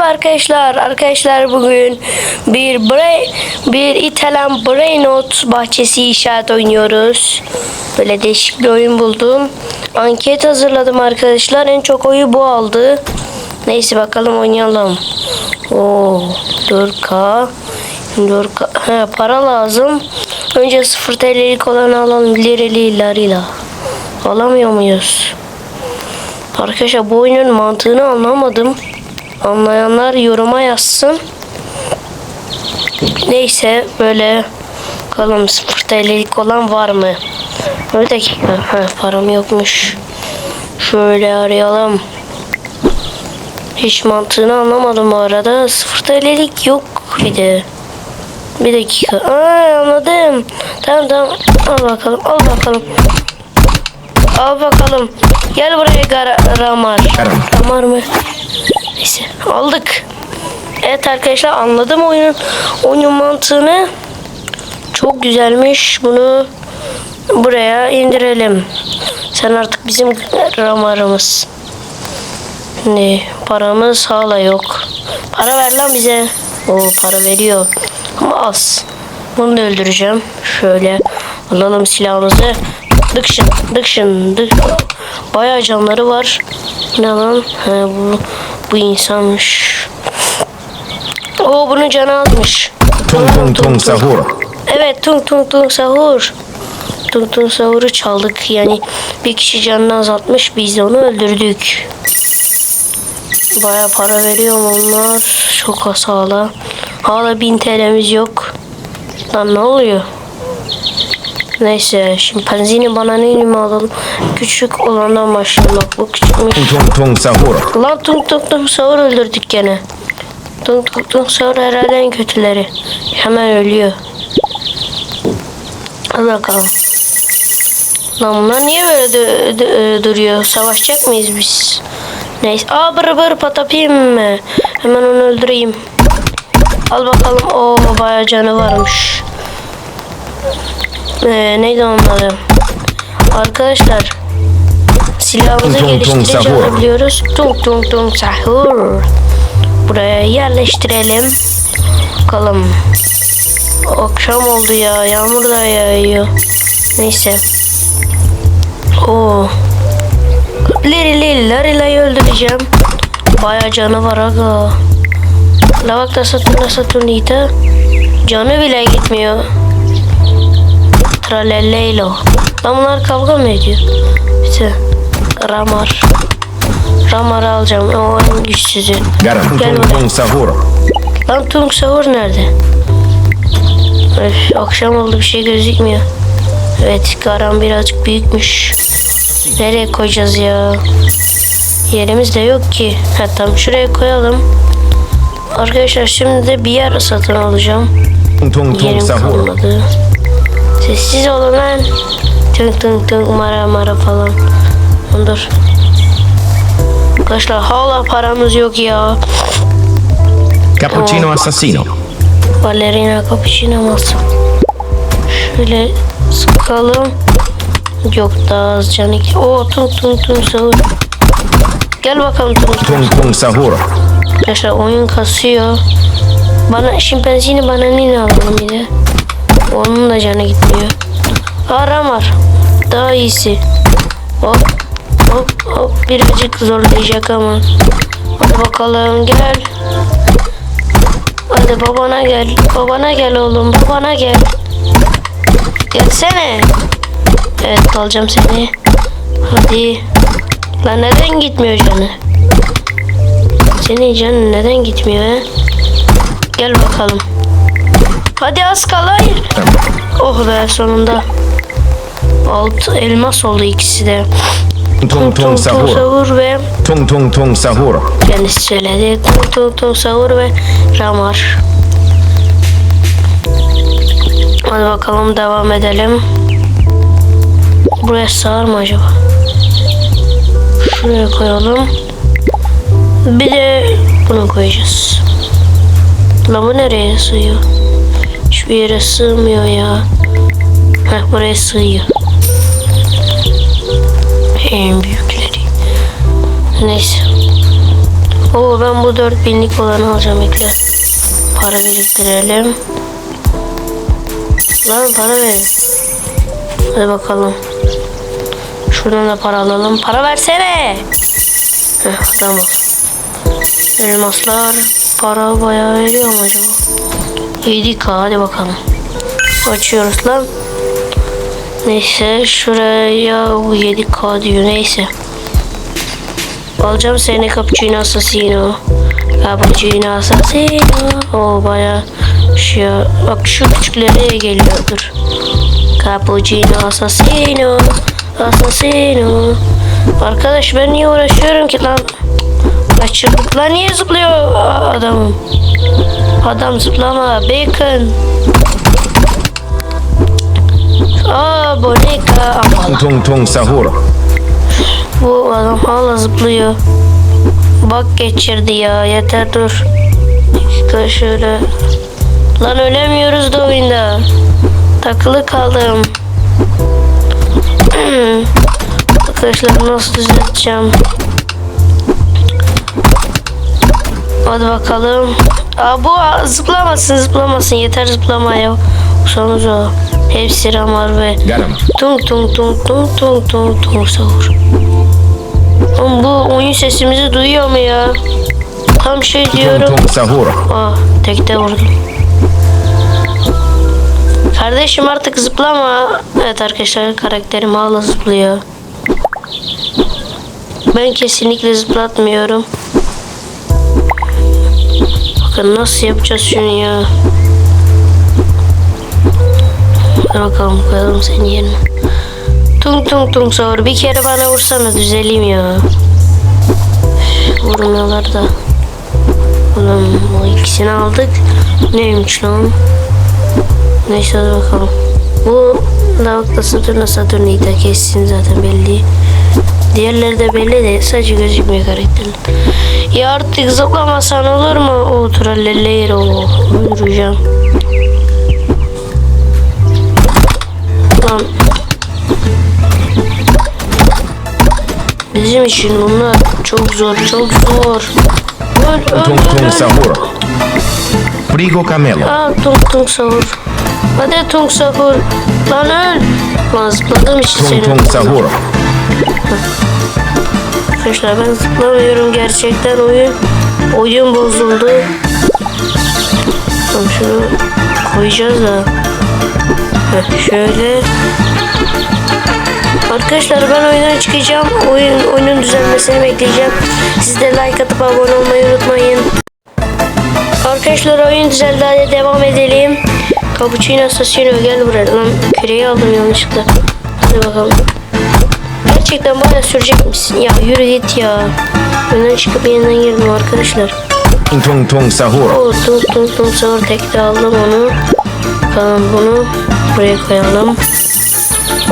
Merhaba arkadaşlar. Arkadaşlar bugün bir Bray, bir İtalyan Brainot bahçesi inşaat oynuyoruz. Böyle değişik bir oyun buldum. Anket hazırladım arkadaşlar. En çok oyu bu aldı. Neyse bakalım oynayalım. Oo 4K. 4K. He, para lazım. Önce 0 TL'lik olanı alalım. Lirili larila. Alamıyor muyuz? Arkadaşlar bu oyunun mantığını anlamadım. Anlayanlar yoruma yazsın. Neyse böyle bakalım 0 TL'lik olan var mı? Bir dakika. Ha, param yokmuş. Şöyle arayalım. Hiç mantığını anlamadım bu arada. 0 TL'lik yok bir de. Bir dakika. Aa, anladım. Tamam tamam. Al bakalım. Al bakalım. Al bakalım. Gel buraya Gar- Ramar. Ramar mı? Neyse aldık. Evet arkadaşlar anladım oyunun oyun mantığını. Çok güzelmiş. Bunu buraya indirelim. Sen artık bizim Ramar'ımız. Ne paramız hala yok. Para ver lan bize. O para veriyor. Ama az. Bunu da öldüreceğim. Şöyle alalım silahımızı. Dıkşın, dıkşın, dık. Bayağı canları var. Ne lan? He, bu, bu insanmış. O bunun canı azmış. Tung tung tung sahur. Evet tung tung tung sahur. Tung tung sahuru çaldık. Yani bir kişi canını azaltmış. Biz de onu öldürdük. Baya para veriyor onlar. Çok az hala. Hala 1000 TL'miz yok. Lan ne oluyor? Neyse şimpanzini bananini alalım? Küçük olandan başlayalım. Bak bu küçükmüş. Tung tung tung sahur. Lan tung tung tung sahur öldürdük gene. Tung tung tung sahur herhalde en kötüleri. Hemen ölüyor. Hadi bakalım. Lan bunlar niye böyle dö- dö- duruyor? Savaşacak mıyız biz? Neyse. Aa bır bır patapim mi? Hemen onu öldüreyim. Al bakalım. O bayağı canı varmış. Ee, neydi onun adı? Arkadaşlar silahımızı sahur. alabiliyoruz. Tung tung tung sahur. Buraya yerleştirelim. Bakalım. Akşam oldu ya. Yağmur da yağıyor. Neyse. Oo. Liri liri larilayı öldüreceğim. Baya canı var aga. La bak da satunita. Canı bile gitmiyor. Tralelleylo. Lan bunlar kavga mı ediyor? İşte Ramar. Ramar'ı alacağım. O en güçsüzü. Garam Gel tung sahur. Lan Tung Sahur nerede? Öf, akşam oldu bir şey gözükmüyor. Evet Garan birazcık büyükmüş. Nereye koyacağız ya? Yerimiz de yok ki. Ha tamam şuraya koyalım. Arkadaşlar şimdi de bir yer satın alacağım. Tung tung tung Yerim sahur. kalmadı. Sessiz olun lan. Tınk tınk tınk mara mara falan. Dur. Arkadaşlar hala paramız yok ya. Cappuccino assassino. Ballerina cappuccino masa. Şöyle sıkalım. Yok daha az canı. Oo tung tung tung sahur. Gel bakalım tung tung. Tung sahur. Arkadaşlar oyun kasıyor. Bana şimpanzini bana nini alalım bir de. Onun da canı gitmiyor. Aram var. Daha iyisi. Hop hop hop birazcık zorlayacak ama. Hadi bakalım gel. Hadi babana gel. Babana gel oğlum. Babana gel. Gelsene. Evet alacağım seni. Hadi. Lan neden gitmiyor canı? Senin canın neden gitmiyor he? Gel bakalım. Hadi az kal hayır. Oh be sonunda. Alt elmas oldu ikisi de. Tung tung sahur. sahur ve Tung tung tung sahur. kendisi söyledi. Tung tung tung sahur ve ramar. Hadi bakalım devam edelim. Buraya sığar mı acaba? Şuraya koyalım. Bir de bunu koyacağız. La bu nereye sığıyor? Hiçbir yere sığmıyor ya. Heh buraya sığıyor. En büyükleri. Neyse. Oo ben bu 4000'lik olanı alacağım bekle. Para biriktirelim. Lan para verin. Hadi bakalım. Şuradan da para alalım. Para versene. Heh, tamam. Elmaslar para bayağı veriyor mu acaba? 7k hadi bakalım. Açıyoruz lan. Neyse şuraya bu 7k diyor neyse. Alacağım seni cappuccino assassino. Cappuccino assassino. O baya şey bak şu küçükleri geliyordur. Cappuccino assassino. Assassino. Arkadaş ben niye uğraşıyorum ki lan? Kaçırdık lan niye zıplıyor adamım? Adam zıplama bacon. Aa boneka Tung tung sahur. bu adam hala zıplıyor. Bak geçirdi ya yeter dur. Dakika şöyle. Lan ölemiyoruz da oyunda. Takılı kaldım. Arkadaşlar nasıl düzelteceğim? Hadi bakalım. Aa, bu zıplamasın zıplamasın yeter zıplama ya. Sonuç o. Hepsi ramar ve. Tung tung tung tung tung tung tung sahur. Oğlum bu oyun sesimizi duyuyor mu ya? Tam şey diyorum. tung sahur. Ah tekte vurdum. Kardeşim artık zıplama. Evet arkadaşlar karakterim hala zıplıyor. Ben kesinlikle zıplatmıyorum. Bakın nasıl yapacağız şunu ya. Hadi bakalım koyalım senin yerine. Tung tung tung sahur. Bir kere bana vursana düzeleyim ya. Vurmuyorlar da. Oğlum o ikisini aldık. Neymiş lan? Neyse hadi bakalım. Bu Davuk'ta Satürn'e Satürn'ü kessin zaten belli. Diğerleri de belli de sadece gözükmüyor karakterler. Ya artık zıplamasan olur mu? O tralleleyir o. Öldüreceğim. Lan. Bizim için bunlar çok zor, çok zor. Öl, öl, Tung tung sahur. Frigo camelo. Aa tung tung sahur. Hadi tung sahur. Lan öl. Lan zıpladığım için Tung seni. tung sahur. Arkadaşlar ben zıplamıyorum gerçekten oyun. Oyun bozuldu. Tamam şunu koyacağız da. Heh, şöyle. Arkadaşlar ben oyundan çıkacağım. Oyun oyunun düzenlemesini bekleyeceğim. Siz de like atıp abone olmayı unutmayın. Arkadaşlar oyun düzeldi hadi devam edelim. Cappuccino Assassino gel buraya lan küreği aldım yanlışlıkla. Hadi bakalım. Gerçekten bayağı sürecek misin? Ya yürü git ya. Önden çıkıp yeniden girdim arkadaşlar. Tung tung tung sahur. O tum tum tum sonra tekte aldım onu. Bakalım bunu buraya koyalım.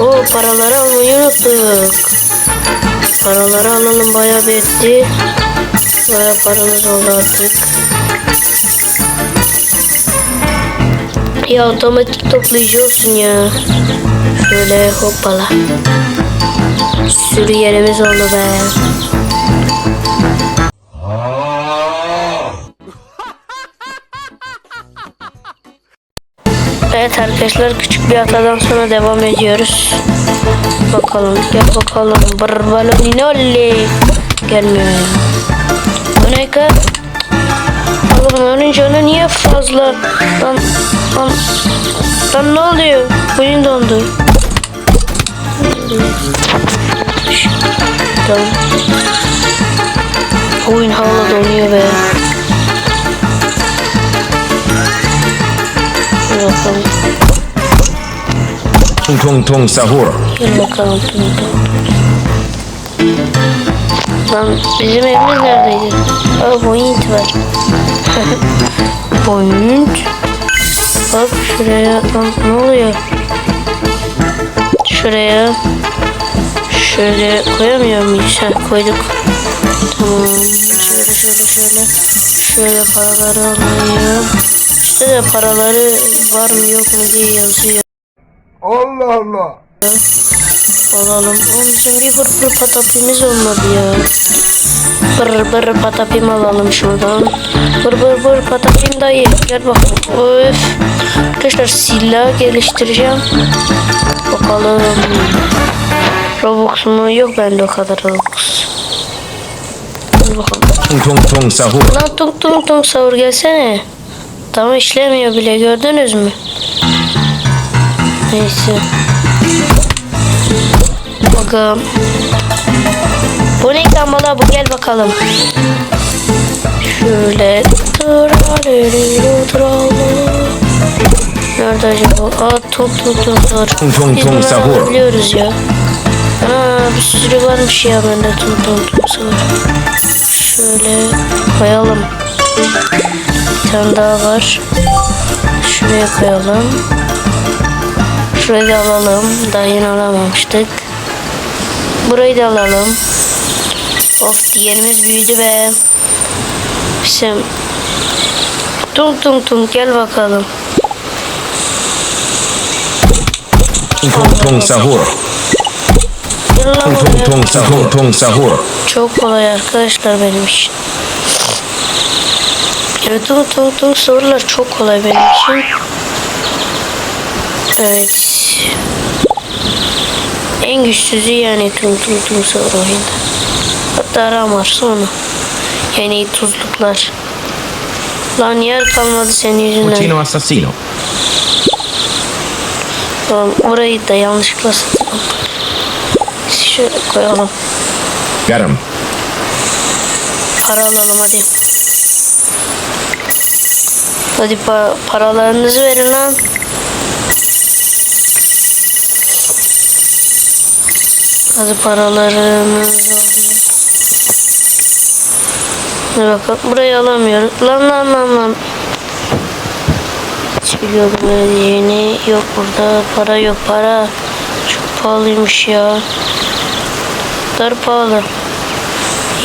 O paraları almayı unuttuk. Paraları alalım bayağı bir etti. Bayağı paramız oldu artık. Ya otomatik toplayıcı olsun ya. Şöyle hoppala. Sürü yerimiz oldu be. Evet arkadaşlar küçük bir hatadan sonra devam ediyoruz. Bakalım gel bakalım. Brbalonoli. Gelmiyor. Bu ne ki? Oğlum onun canı niye fazla? Lan, lan, lan ne oluyor? Oyun dondu. Tamam. Oyun hala donuyor. Dur bakalım. Tung tung tung sahur. Gel bakalım. Dur, dur. Lan bizim evimiz neredeydi? Aa point var. point. Bak şuraya. Lan ne oluyor? Şuraya. Şöyle koyamıyor muyuz? Ha koyduk. Tamam. Şöyle şöyle şöyle. Şöyle paraları alayım. İşte de paraları var mı yok mu diye yazıyor. Allah Allah. Alalım. Oğlum bizim bir hır hır patapimiz olmadı ya. Bır bır patapim alalım şuradan. Bır bır bır patapim dayı. Gel bakalım. Öf. Arkadaşlar silah geliştireceğim. Bakalım. Robux mu? Yok bende o kadar Robux. Tung tung tung sahur. Lan tung tung tung savur gelsene. Tam işlemiyor bile gördünüz mü? Neyse. Bakalım. Bu ne kamala bu gel bakalım. Şöyle. Nerede acaba? Aa tung tung tung savur. Tung tung Biz tung bunu sahur. alabiliyoruz ya. Aa bir sürü varmış ya bende tung tung savur. Şöyle koyalım. Bir tane daha var. Şuraya koyalım. Şurayı da alalım. Daha yeni alamamıştık. Burayı da alalım. Of yerimiz büyüdü be. Bizim Tung tung tung gel bakalım. Tung tung sahur. Tung tung sahur. Tung sahur. Çok kolay arkadaşlar benim için. Evet tung tung tung sorular çok kolay benim için. Evet. En güçsüzü yani tung tung tung soru oyunda. Hatta Ram var sonra. Yani tuzluklar. Lan yer kalmadı senin yüzünden. Cucino assassino. Tamam, orayı da yanlışlıkla satalım. Şöyle koyalım. Garam. Para alalım hadi. Hadi pa- paralarınızı verin lan. Hadi paralarınızı alayım. Bakalım. Burayı alamıyorum. Lan lan lan lan. Hiç biliyordum ne diyeceğini. Yok burada. Para yok para. Çok pahalıymış ya. Dar pahalı.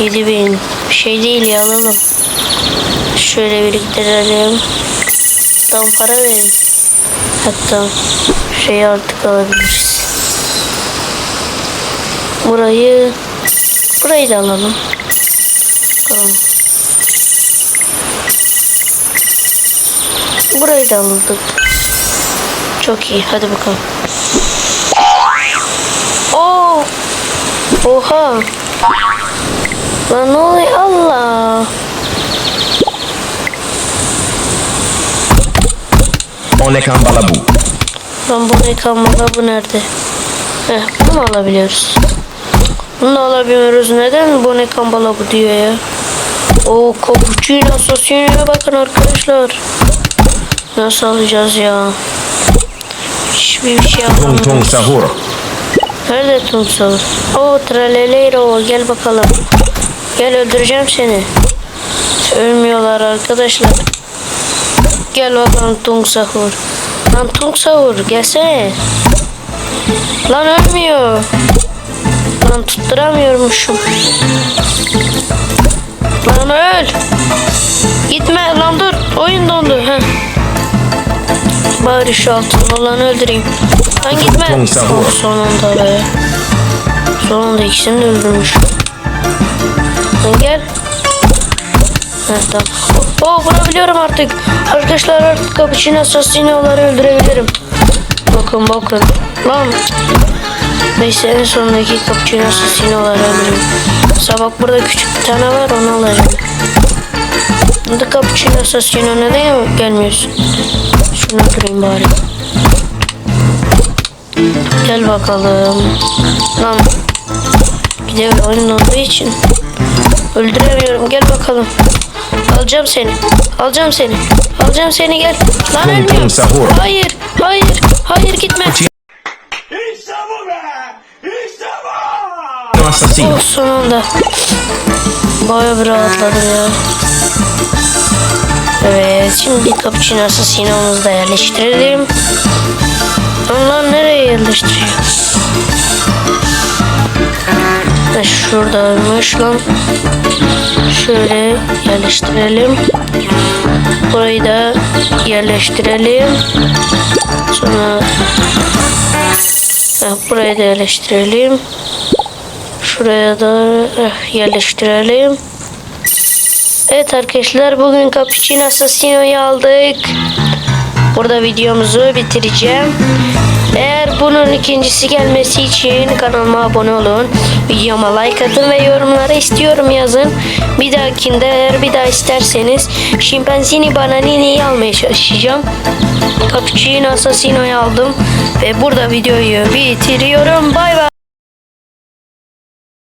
7000 bir şey değil ya alalım. Şöyle biriktirelim. Tam para verin. Hatta şey artık alabiliriz. Burayı burayı da alalım. Tamam. Burayı da aldık. Çok iyi. Hadi bakalım. Oha! Lan ne oluyor Allah? Onekan balabu. Lan bu ne kalmadı bu nerede? Heh bunu alabiliyoruz? Bunu alabiliyoruz. Neden bu ne kambala bu diyor ya? O cappuccino sosyonuna bakın arkadaşlar. Nasıl alacağız ya? Hiçbir şey sahur. Nerede Tumsal? O traleleyro gel bakalım. Gel öldüreceğim seni. Ölmüyorlar arkadaşlar. Gel bakalım Tung Sahur. Lan Tung gelsene. Lan ölmüyor. Lan tutturamıyormuşum. Lan öl. Gitme lan dur. Oyun dondu. Heh. Bari şu altın olan öldüreyim. Lan gitme. Sahur. Oh, sonunda be. Sonunda ikisini de öldürmüş. Lan gel. Evet tamam. Oh vurabiliyorum artık. Arkadaşlar artık Cappuccino Assassino'ları öldürebilirim. Bakın bakın. Lan. Neyse en sondaki Cappuccino Assassino'ları öldüreyim. Mesela bak burada küçük bir tane var onu alacağım. Burada Cappuccino Assassino neden gelmiyorsun? Şunu öldüreyim bari. Gel bakalım. Lan. Gidiyor oyun olduğu için. Öldüremiyorum. Gel bakalım. Alacağım seni. Alacağım seni. Alacağım seni gel. Lan ölmüyorum. sahur. Hayır. Hayır. Hayır gitme. İşte bu be! İşte bu! Cucino assassino. Oh sonunda. Baya bir rahatladım ya. Evet şimdi cappuccino assassino'muzu da yerleştirelim. Onlar nereye yerleştiriyor? Ha, şuradaymış lan. Şöyle yerleştirelim. Burayı da yerleştirelim. Sonra Heh, buraya da yerleştirelim. Şuraya da eh, yerleştirelim. Evet arkadaşlar bugün Cappuccino Assassino'yu aldık. Burada videomuzu bitireceğim. Eğer bunun ikincisi gelmesi için kanalıma abone olun. Videoma like atın ve yorumlara istiyorum yazın. Bir dahakinde eğer bir daha isterseniz Şimpanzini Bananini'yi almaya çalışacağım. Cappuccino Assassino'yu aldım. Ve burada videoyu bitiriyorum. Bay bay.